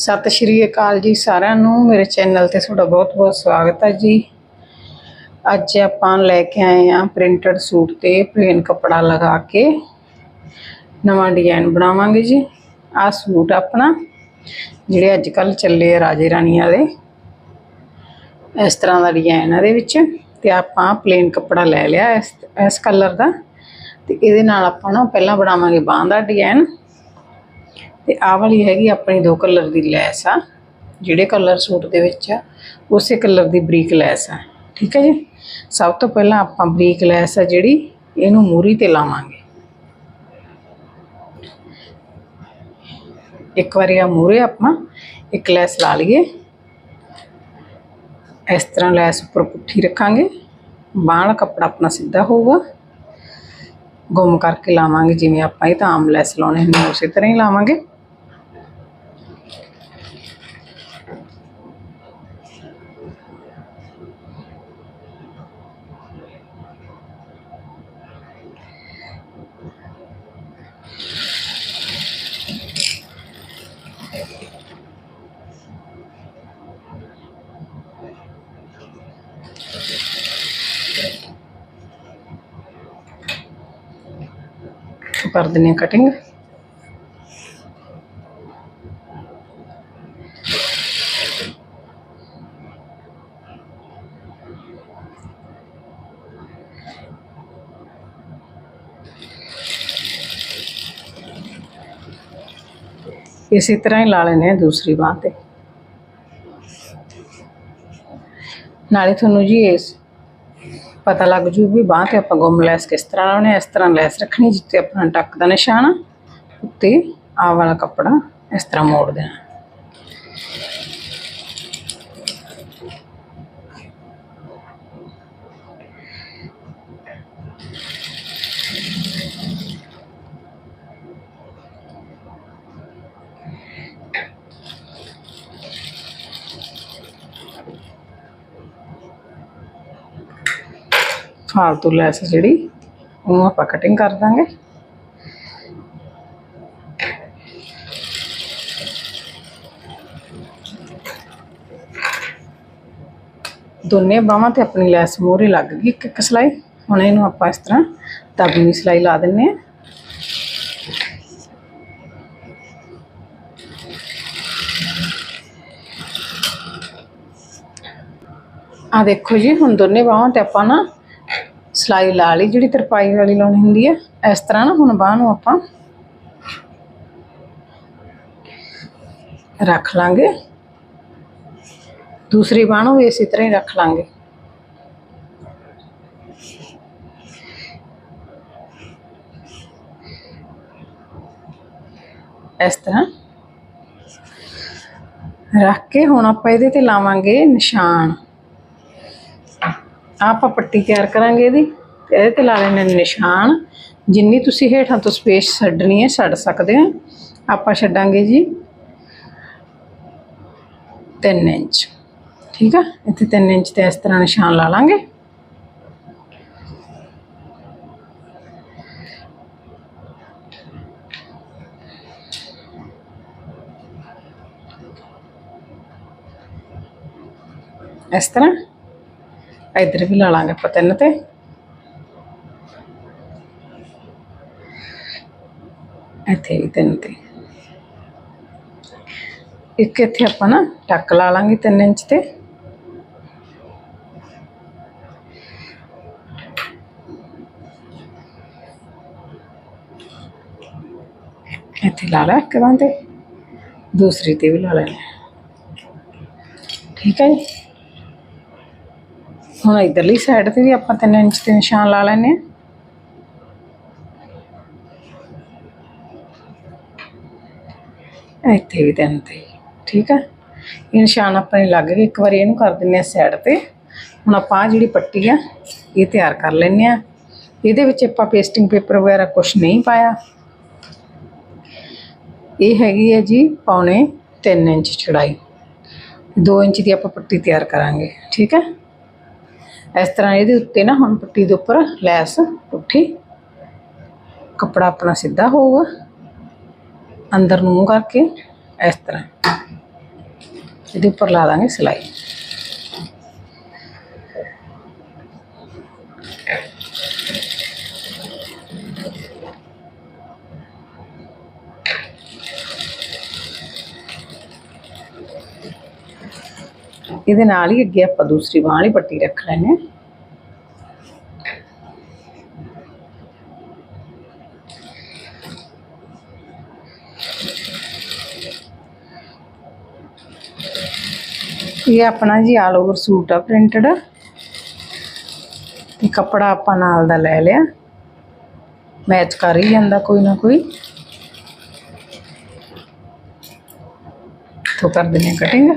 ਸਤਿ ਸ਼੍ਰੀ ਅਕਾਲ ਜੀ ਸਾਰਿਆਂ ਨੂੰ। ਮੇਰੇ ਚੈਨਲ ਤੇ ਤੁਹਾਡਾ ਬਹੁਤ-ਬਹੁਤ ਸਵਾਗਤ ਹੈ ਜੀ। ਅੱਜ ਆਪਾਂ ਲੈ ਕੇ ਆਏ ਆ ਪ੍ਰਿੰਟਡ ਸੂਟ ਤੇ ਪਲੇਨ ਕੱਪੜਾ ਲਗਾ ਕੇ ਨਵਾਂ ਡਿਜ਼ਾਈਨ ਬਣਾਵਾਂਗੇ ਜੀ। ਆਹ ਸੂਟ ਆਪਣਾ, ਜਿਹੜੇ ਅੱਜ ਕੱਲ ਚੱਲੇ ਆ ਰਾਜੇ ਰਾਣੀਆਂ ਦੇ। ਇਸ ਤਰ੍ਹਾਂ ਦਾ ਡਿਜ਼ਾਈਨ ਇਹਦੇ ਵਿੱਚ ਤੇ ਆਪਾਂ ਪਲੇਨ ਕੱਪੜਾ ਲੈ ਲਿਆ ਇਸ ਇਸ ਕਲਰ ਦਾ। ਤੇ ਇਹਦੇ ਨਾਲ ਆਪਾਂ ਨਾ ਪਹਿਲਾਂ ਬਣਾਵਾਂਗੇ ਬਾਹਾਂ ਦਾ ਡਿਜ਼ਾਈਨ ਤੇ ਆਹ ਵਾਲੀ ਹੈਗੀ ਆਪਣੀ ਦੋ ਕਲਰ ਦੀ ਲੈਸ ਆ, ਜਿਹੜੇ ਕਲਰ ਸੂਟ ਦੇ ਵਿੱਚ ਆ, ਉਸੇ ਕਲਰ ਦੀ ਬਰੀਕ ਲੈਸ ਆ। ਠੀਕ ਹੈ ਜੀ? ਸਭ ਤੋਂ ਪਹਿਲਾਂ ਆਪਾਂ ਬਰੀਕ ਲੈਸ ਆ ਜਿਹੜੀ, ਇਹਨੂੰ ਮੂਰੀ ਤੇ ਲਾਵਾਂਗੇ। ਇੱਕ ਵਾਰੀ ਆ ਮੂਰੇ ਆਪਾਂ, ਇੱਕ ਲੈਸ ਲਾ ਲਈਏ। ਇਸ ਤਰ੍ਹਾਂ ਲੈਸ ਉੱਪਰ ਪੁੱਠੀ ਰੱਖਾਂਗੇ। ਬਾਹਾਂ ਦਾ ਕੱਪੜਾ ਆਪਣਾ ਸਿੱਧਾ ਹੋਊਗਾ। ਗੁੰਮ ਕਰਕੇ ਲਾਵਾਂਗੇ, ਜਿਵੇਂ ਆਪਾਂ ਇਹ ਤਾਂ ਆਮ ਲੈਸ ਲਾਉਣੇ ਹੁੰਦੇ ਉਸੇ ਤਰ੍ਹਾਂ ਹੀ ਲਾਵਾਂਗੇ। ਕਰ ਦਿੰਦੇ ਹਾਂ ਕਟਿੰਗ ਇਸੇ ਤਰ੍ਹਾਂ ਹੀ ਲਾ ਲੈਣੇ ਆ ਦੂਸਰੀ ਬਾਹ ਤੇ। ਨਾਲੇ ਤੁਹਾਨੂੰ ਜੀ ਇਸ ਪਤਾ ਲੱਗ ਜੂ ਵੀ ਬਾਹ ਤੇ ਆਪਾਂ ਗੁੰਮ ਲੈਸ ਕਿਸ ਤਰ੍ਹਾਂ ਲਾਉਣੀ ਇਸ ਤਰ੍ਹਾਂ ਲੈਸ ਰੱਖਣੀ ਜਿੱਤੇ ਆਪਣਾ ਟੱਕ ਦਾ ਨਿਸ਼ਾਨ ਆ, ਉੱਤੇ ਆਹ ਵਾਲਾ ਕੱਪੜਾ ਇਸ ਤਰ੍ਹਾਂ ਮੋੜ ਦੇਣਾ ਫਾਲਤੂ ਲੈਸ ਜਿਹੜੀ, ਉਹਨੂੰ ਆਪਾਂ ਕਟਿੰਗ ਕਰ ਦਾਂਗੇ। ਦੋਨੇ ਬਾਹਾਂ ਤੇ ਆਪਣੀ ਲੈਸ ਮੋਹਰੇ ਲੱਗ ਗਈ, ਇੱਕ ਇੱਕ ਸਲਾਈ। ਹੁਣ ਇਹਨੂੰ ਆਪਾਂ ਇਸ ਤਰ੍ਹਾਂ ਦਬਨੀ ਸਲਾਈ ਲਾ ਦਿੰਨੇ ਆ। ਆ ਦੇਖੋ ਜੀ, ਹੁਣ ਦੋਨੇ ਬਾਹਾਂ ਤੇ ਆਪਾਂ ਨਾ ਸਲਾਈ ਲਾ ਲਈ, ਜਿਹੜੀ ਤਰਪਾਈ ਵਾਲੀ ਲਾਉਣੀ ਹੁੰਦੀ ਹੈ, ਇਸ ਤਰ੍ਹਾਂ ਨਾ ਹੁਣ ਬਾਹ ਨੂੰ ਆਪਾਂ ਰੱਖ ਲਾਂਗੇ। ਦੂਸਰੀ ਬਾਹ ਨੂੰ ਵੀ ਇਸੇ ਤਰ੍ਹਾਂ ਹੀ ਰੱਖ ਲਾਂਗੇ। ਇਸ ਤਰ੍ਹਾਂ ਰੱਖ ਕੇ ਹੁਣ ਆਪਾਂ ਇਹਦੇ ਤੇ ਲਾਵਾਂਗੇ ਨਿਸ਼ਾਨ। ਆਪਾਂ ਪੱਟੀ ਤਿਆਰ ਕਰਾਂਗੇ ਇਹਦੀ। ਇਹਦੇ ਤੇ ਲਾ ਲੈਣੇ ਨੇ ਨਿਸ਼ਾਨ। ਜਿੰਨੀ ਤੁਸੀਂ ਹੇਠਾਂ ਤੋਂ ਸਪੇਸ ਛੱਡਣੀ ਹੈ, ਛੱਡ ਸਕਦੇ ਹੋ। ਆਪਾਂ ਛੱਡਾਂਗੇ ਜੀ 3 ਇੰਚ। ਠੀਕ ਆ? ਇੱਥੇ 3 ਇੰਚ ਤੇ ਇਸ ਤਰ੍ਹਾਂ ਨਿਸ਼ਾਨ ਲਾ ਲਾਂਗੇ। ਇਸ ਤਰ੍ਹਾਂ। ਇਧਰ ਵੀ ਲਾ ਲਾਂਗੇ ਆਪਾਂ ਤਿੰਨ ਤੇ। ਇੱਥੇ ਵੀ ਤਿੰਨ ਤੇ। ਇੱਕ ਇੱਥੇ ਆਪਾਂ ਨਾ ਟੱਕ ਲਾ ਲਾਂਗੇ 3 ਇੰਚ ਤੇ। ਇੱਥੇ ਲਾ ਲਾ ਇੱਕ ਬਾਂਹ ਤੇ। ਦੂਸਰੀ ਤੇ ਵੀ ਲਾ ਲੈਣਾ ਠੀਕ ਹੈ ਜੀ। ਹੁਣ ਇਧਰਲੀ ਸਾਈਡ ਤੇ ਵੀ ਆਪਾਂ 3 ਇੰਚ ਤੇ ਨਿਸ਼ਾਨ ਲਾ ਲੈਣੇ ਆ। ਇੱਥੇ ਵੀ ਤਿੰਨ ਤੇ ਠੀਕ ਆ? ਇਹ ਨਿਸ਼ਾਨ ਆਪਣੇ ਲੱਗ ਗਏ, ਇੱਕ ਵਾਰੀ ਇਹਨੂੰ ਕਰ ਦਿੰਨੇ ਆ ਸਾਈਡ ਤੇ। ਹੁਣ ਆਪਾਂ ਆਹ ਜਿਹੜੀ ਪੱਟੀ ਆ, ਇਹ ਤਿਆਰ ਕਰ ਲੈਣੇ ਆ ਇਹਦੇ ਵਿੱਚ ਆਪਾਂ ਪੇਸਟਿੰਗ ਪੇਪਰ ਵਗੈਰਾ ਕੁਝ ਨਹੀਂ ਪਾਇਆ। ਇਹ ਹੈਗੀ ਹੈ ਜੀ ਪੌਣੇ 3 ਇੰਚ ਚੜਾਈ। 2 ਇੰਚ ਦੀ ਆਪਾਂ ਪੱਟੀ ਤਿਆਰ ਕਰਾਂਗੇ, ਠੀਕ ਹੈ? ਇਸ ਤਰ੍ਹਾਂ ਇਹਦੇ ਉੱਤੇ ਨਾ ਹੁਣ ਪੱਟੀ ਦੇ ਉੱਪਰ ਲੈਸ ਉੱਠੀ ਕੱਪੜਾ ਆਪਣਾ ਸਿੱਧਾ ਹੋਊਗਾ। ਅੰਦਰ ਨੂੰ ਕਰਕੇ, ਇਸ ਤਰ੍ਹਾਂ। ਇਹਦੇ ਉੱਪਰ ਲਾ ਦਾਂਗੇ ਸਿਲਾਈ। ਇਹਦੇ ਨਾਲ ਹੀ ਅੱਗੇ ਆਪਾਂ ਦੂਸਰੀ ਬਾਂਹ ਵਾਲੀ ਪੱਟੀ ਰੱਖ ਲੈਣੇ ਇਹ ਆਪਣਾ ਜੀ ਆਲ ਓਵਰ ਸੂਟ ਆ ਪ੍ਰਿੰਟਡ ਤੇ ਕੱਪੜਾ ਆਪਾਂ ਨਾਲ ਦਾ ਲੈ ਲਿਆ। ਮੈਚ ਕਰ ਹੀ ਜਾਂਦਾ ਕੋਈ ਨਾ ਕੋਈ। ਤੋਂ ਕਰ ਦਿੰਦੇ ਕਟਿੰਗ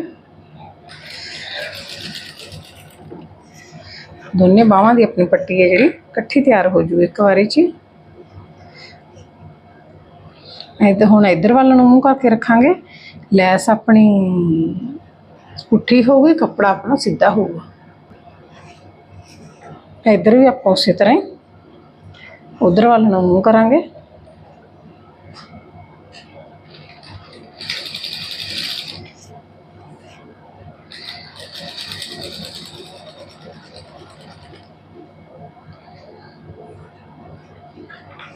ਦੋਨੇ ਬਾਹਾਂ ਦੀ ਆਪਣੀ ਪੱਟੀ ਹੈ ਜਿਹੜੀ। ਇਕੱਠੀ ਤਿਆਰ ਹੋ ਜੂ ਇੱਕ ਵਾਰੀ ਚ ਇਹ ਤਾਂ ਹੁਣ ਇੱਧਰ ਵੱਲ ਨੂੰ ਮੂੰਹ ਕਰਕੇ ਰੱਖਾਂਗੇ। ਲੈਸ ਆਪਣੀ ਪੁੱਠੀ ਹੋਊਗੀ ਕੱਪੜਾ ਆਪਣਾ ਸਿੱਧਾ ਹੋਊਗਾ ਇੱਧਰ ਵੀ ਆਪਾਂ ਉਸੇ ਤਰ੍ਹਾਂ ਹੀ, ਉਧਰ ਵੱਲ ਨੂੰ ਮੂੰਹ ਕਰਾਂਗੇ।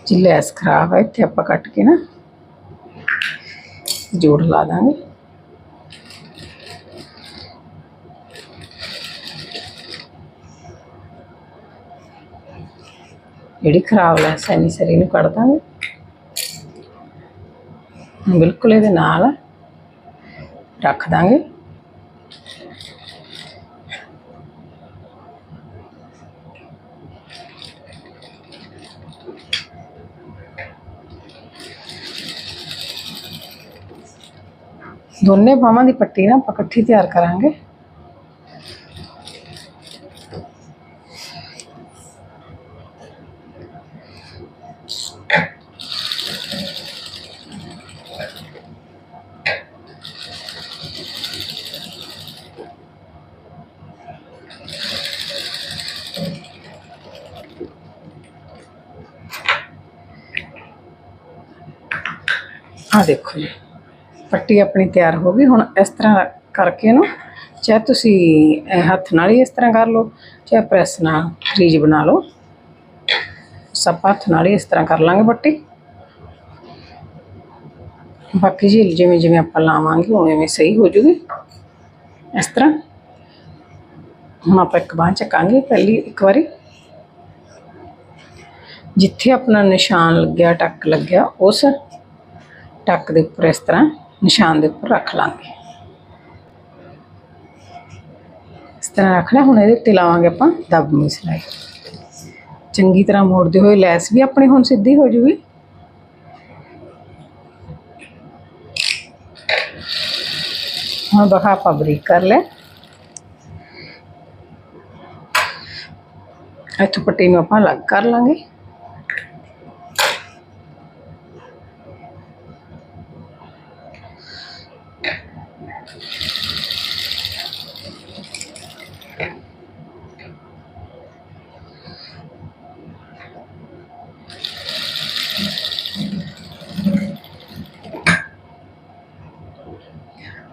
ਜੀ ਲੈਸ ਖਰਾਬ ਹੈ ਇੱਥੇ ਆਪਾਂ ਕੱਟ ਕੇ ਨਾ ਜੋੜ ਜਿਹੜੀ ਖਰਾਬ ਲੈਸ ਹੈ ਨਹੀਂ ਸਰੀ ਨੂੰ ਕੱਢ ਦਾਂਗੇ ਹੁਣ ਬਿਲਕੁਲ ਇਹਦੇ ਨਾਲ ਰੱਖ ਦਾਂਗੇ ਦੋਨੇ ਬਾਹਾਂ ਦੀ ਪੱਟੀ ਨਾ ਆਪਾਂ ਇਕੱਠੀ ਤਿਆਰ ਕਰਾਂਗੇ ਆ ਦੇਖੋ ਜੀ, ਪੱਟੀ ਆਪਣੀ ਤਿਆਰ ਹੋ ਗਈ। ਹੁਣ ਇਸ ਤਰ੍ਹਾਂ ਕਰਕੇ ਇਹਨੂੰ, ਚਾਹੇ ਤੁਸੀਂ ਹੱਥ ਨਾਲ ਹੀ ਇਸ ਤਰ੍ਹਾਂ ਕਰ ਲਓ, ਚਾਹੇ ਪ੍ਰੈਸ ਨਾਲ, ਫਰੀਜ ਬਣਾ ਲਓ। ਸਭ ਹੱਥ ਨਾਲ ਹੀ ਇਸ ਤਰ੍ਹਾਂ ਕਰ ਲਾਂਗੇ ਪੱਟੀ। ਬਾਕੀ ਜੀ, ਜਿਵੇਂ ਜਿਵੇਂ ਆਪਾਂ ਲਾਵਾਂਗੇ, ਉਵੇਂ ਉਵੇਂ ਸਹੀ ਹੋ ਜੂਗੀ। ਇਸ ਤਰ੍ਹਾਂ। ਹੁਣ ਆਪਾਂ ਇੱਕ ਬਾਂਹ ਚੱਕਾਂਗੇ ਪਹਿਲੀ, ਇੱਕ ਵਾਰੀ। ਜਿੱਥੇ ਆਪਣਾ ਨਿਸ਼ਾਨ ਲੱਗਿਆ, ਟੱਕ ਲੱਗਿਆ, ਉਸ ਟੱਕ ਦੇ ਉੱਪਰ ਇਸ ਤਰ੍ਹਾਂ ਨਿਸ਼ਾਨ ਦੇ ਉੱਪਰ ਰੱਖ ਲਾਂਗੇ। ਇਸ ਤਰ੍ਹਾਂ ਰੱਖ ਲਿਆ, ਹੁਣ ਇਹਦੇ ਉੱਤੇ ਲਾਵਾਂਗੇ ਆਪਾਂ ਦਬਮੀ ਸਿਲਾਈ। ਚੰਗੀ ਤਰ੍ਹਾਂ ਮੋੜਦੇ ਹੋਏ ਲੈਸ ਵੀ ਆਪਣੀ ਹੁਣ ਸਿੱਧੀ ਹੋ ਜੂਗੀ। ਹੁਣ ਬਖਾ ਆਪਾਂ ਬਰੀਕ ਕਰ ਲੈ ਇੱਥੋਂ ਪੱਟੀ ਨੂੰ ਆਪਾਂ ਅਲੱਗ ਕਰ ਲਾਂਗੇ।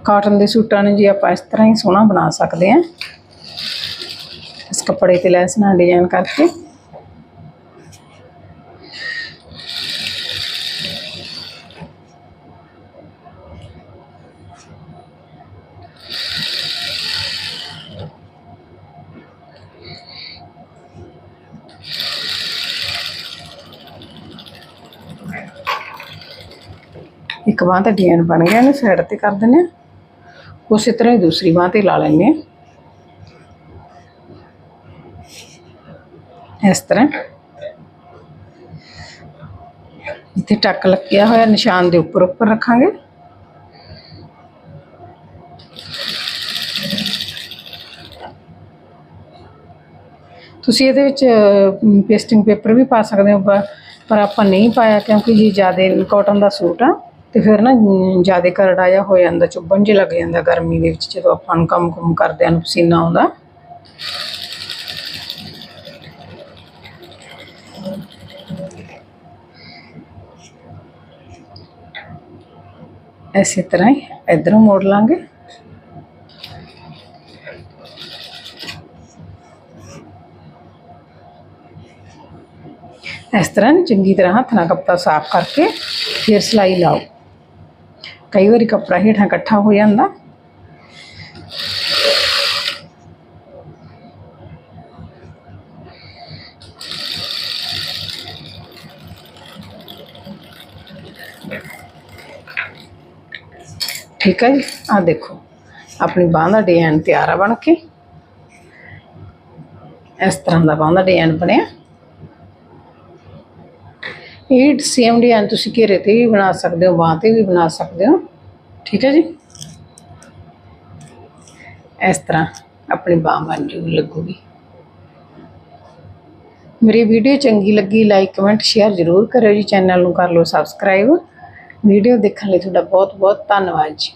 ਕਾਟਨ ਦੇ ਸੂਟਾਂ ਨੂੰ ਜੀ ਆਪਾਂ ਇਸ ਤਰ੍ਹਾਂ ਹੀ ਸੋਹਣਾ ਬਣਾ ਸਕਦੇ ਹਾਂ। ਇਸ ਕੱਪੜੇ ਤੇ ਲੈਸ ਨਾਲ ਡਿਜ਼ਾਈਨ ਕਰਕੇ। ਇੱਕ ਬਾਂਹ ਤਾਂ ਡਿਜ਼ਾਈਨ ਬਣ ਗਿਆ, ਇਹਨੂੰ ਸਾਈਡ ਤੇ ਕਰ ਦਿੰਦੇ ਹਾਂ। ਉਸੇ ਤਰ੍ਹਾਂ ਹੀ ਦੂਸਰੀ ਬਾਂਹ ਤੇ ਲਾ ਲੈਂਦੇ ਹਾਂ। ਇਸ ਤਰ੍ਹਾਂ। ਜਿੱਥੇ ਟੱਕ ਲੱਗਿਆ ਹੋਇਆ, ਨਿਸ਼ਾਨ ਦੇ ਉੱਪਰ ਉੱਪਰ ਰੱਖਾਂਗੇ। ਤੁਸੀਂ ਇਹਦੇ ਵਿੱਚ ਪੇਸਟਿੰਗ ਪੇਪਰ ਵੀ ਪਾ ਸਕਦੇ ਹੋ, ਪਰ- ਆਪਾਂ ਨਹੀਂ ਪਾਇਆ ਕਿਉਂਕਿ ਜੀ ਜ਼ਿਆਦਾ ਕਾਟਨ ਦਾ ਸੂਟ ਆ। ਤੇ ਫਿਰ ਨਾ ਜ਼ਿਆਦਾ ਕਰੜਾ ਜਿਹਾ ਹੋ ਜਾਂਦਾ, ਚੁੱਭਣ ਜਿਹਾ ਲੱਗ ਜਾਂਦਾ ਗਰਮੀ ਦੇ ਵਿੱਚ, ਜਦੋਂ ਆਪਾਂ ਨੂੰ ਕੰਮ ਕੰਮ ਕਰਦੇ ਆਂ ਪਸੀਨਾ ਆਉਂਦਾ। ਐਸੇ ਤਰ੍ਹਾਂ ਹੀ ਇਧਰੋਂ ਮੋੜ ਲਾਂਗੇ। ਇਸ ਤਰ੍ਹਾਂ ਚੰਗੀ ਤਰ੍ਹਾਂ ਹੱਥ ਨਾਲ ਕੱਪੜਾ ਸਾਫ਼ ਕਰਕੇ ਫਿਰ ਸਲਾਈ ਲਾਓ। ਕਈ ਵਾਰੀ ਕੱਪੜਾ ਹੇਠਾਂ ਇਕੱਠਾ ਹੋ ਜਾਂਦਾ। ਠੀਕ ਹੈ ਜੀ ਆ ਦੇਖੋ, ਆਪਣੀ ਬਾਂਹ ਦਾ ਡਿਜ਼ਾਈਨ ਤਿਆਰ ਆ ਬਣ ਕੇ। ਇਸ ਤਰ੍ਹਾਂ ਦਾ ਬਾਂਹ ਦਾ ਡਿਜ਼ਾਈਨ ਬਣਿਆ। ਇਹ ਸੇਮ ਡਿਜ਼ਾਈਨ ਤੁਸੀਂ ਘੇਰੇ ਤੇ ਵੀ ਬਣਾ ਸਕਦੇ ਹੋ, ਬਾਂਹ ਤੇ ਵੀ ਬਣਾ ਸਕਦੇ ਹੋ। ਠੀਕ ਹੈ ਜੀ? ਇਸ ਤਰ੍ਹਾਂ ਆਪਣੀ ਬਾਂਹ ਬਣ ਜੂ ਲੱਗੂਗੀ। ਮੇਰੀ ਵੀਡੀਓ ਚੰਗੀ ਲੱਗੀ ਲਾਈਕ ਕਮੈਂਟ ਸ਼ੇਅਰ ਜ਼ਰੂਰ ਕਰਿਓ ਜੀ ਚੈਨਲ ਨੂੰ ਕਰ ਲਓ ਸਬਸਕ੍ਰਾਈਬ ਵੀਡੀਓ ਦੇਖਣ ਲਈ ਤੁਹਾਡਾ ਬਹੁਤ ਬਹੁਤ ਧੰਨਵਾਦ ਜੀ।